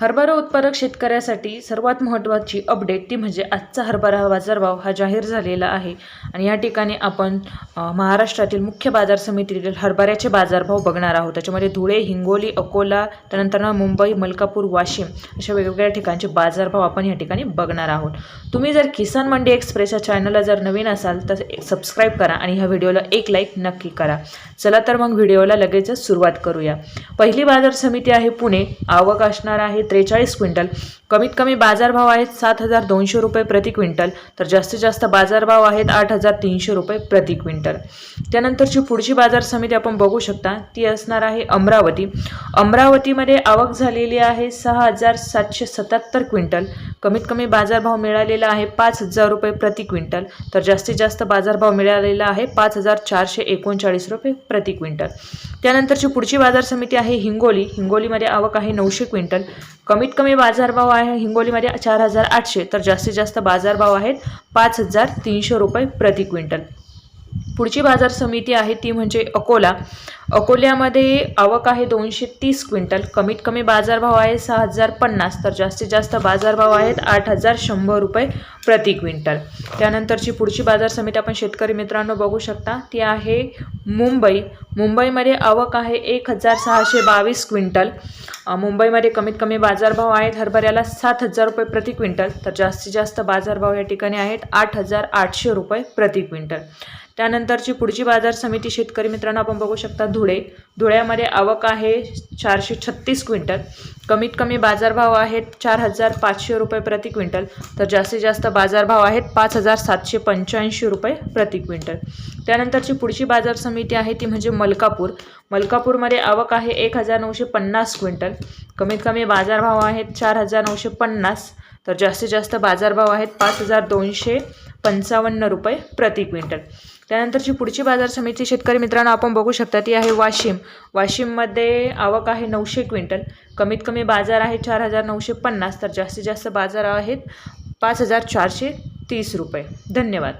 हरभरा उत्पादक शेतकऱ्यासाठी सर्वात महत्त्वाची अपडेट ती म्हणजे आजचा हरभरा बाजारभाव हा जाहीर झालेला आहे. आणि या ठिकाणी आपण महाराष्ट्रातील मुख्य बाजार समितीतील हरभऱ्याचे बाजारभाव बघणार आहोत. त्याच्यामध्ये धुळे हिंगोली अकोला त्यानंतर मुंबई मलकापूर वाशिम अशा वेगवेगळ्या ठिकाणचे बाजारभाव आपण या ठिकाणी बघणार आहोत. तुम्ही जर किसान मंडी एक्सप्रेस या चॅनलला जर नवीन असाल तर सबस्क्राईब करा आणि ह्या व्हिडिओला एक लाईक नक्की करा. चला तर मग व्हिडिओला लगेचच सुरुवात करूया. पहिली बाजार समिती आहे पुणे. आवक असणार आहे त्रेचाळीस क्विंटल. कमीत कमी बाजारभाव आहेत सात हजार दोनशे रुपये प्रति क्विंटल तर जास्तीत जास्त बाजारभाव आहेत आठ हजार तीनशे रुपये प्रति क्विंटल. त्यानंतरची पुढची बाजार समिती आपण बघू शकता ती असणार आहे अमरावती. अमरावतीमध्ये आवक झालेली आहे सहा हजार सातशे सत्याहत्तर क्विंटल कमीत कमी बाजारभाव मिळालेला आहे पाच हजार रुपये प्रति क्विंटल. तर जास्तीत जास्त बाजारभाव मिळालेला आहे पाच हजार चारशे एकोणचाळीस रुपये प्रति क्विंटल. त्यानंतरची पुढची बाजार समिती आहे हिंगोली. हिंगोलीमध्ये आवक आहे नऊशे क्विंटल. कमीत कमी बाजारभाव आहे हिंगोलीमध्ये चार हजार आठशे. तर जास्तीत जास्त बाजारभाव आहेत पाच हजार तीनशे रुपये प्रति क्विंटल. पुढची बाजार समिती आहे ती म्हणजे अकोला. अकोल्यामध्ये आवक आहे दोनशे तीस क्विंटल. कमीत कमी बाजारभाव आहे सहा हजार पन्नास तर जास्तीत जास्त बाजारभाव आहेत आठ हजार शंभर रुपये प्रति क्विंटल. त्यानंतरची पुढची बाजार समिती आपण शेतकरी मित्रांनो बघू शकता. ती आहे मुंबई. मुंबईमध्ये आवक आहे एक हजार सहाशे बावीस क्विंटल. मुंबईमध्ये कमीत कमी बाजारभाव आहेत हरभऱ्याला सात हजार रुपये प्रति क्विंटल तर जास्तीत जास्त बाजारभाव या ठिकाणी आहेत आठ हजार आठशे रुपये प्रति क्विंटल. त्यानंतरची पुढची बाजार समिती शेतकरी मित्रांनो आपण बघू शकता धुळे. धुळ्यामध्ये आवक आहे चारशे छत्तीस क्विंटल. कमीत कमी बाजारभाव आहेत चार हजार पाचशे रुपये प्रति क्विंटल. तर जास्तीत जास्त बाजारभाव आहेत पाच हजार सातशे पंच्याऐंशी रुपये प्रति क्विंटल. त्यानंतरची पुढची बाजार समिती आहे ती म्हणजे मलकापूर. मलकापूरमध्ये आवक आहे एक हजार नऊशे पन्नास क्विंटल. कमीत कमी बाजारभाव आहेत चार हजार नऊशे पन्नास. तर जास्तीत जास्त बाजारभाव आहेत पाच हजार दोनशे पंचावन्न रुपये प्रति क्विंटल. त्यानंतरची पुढची बाजार समिती शेतकरी मित्रांनो आपण बघू शकता ती आहे वाशिम. वाशिममध्ये आवक आहे नऊशे क्विंटल. कमीत कमी बाजार आहे चार हजार नऊशे पन्नास तर जास्तीत जास्त बाजार आहेत पाच हजार चारशे तीस रुपये. धन्यवाद.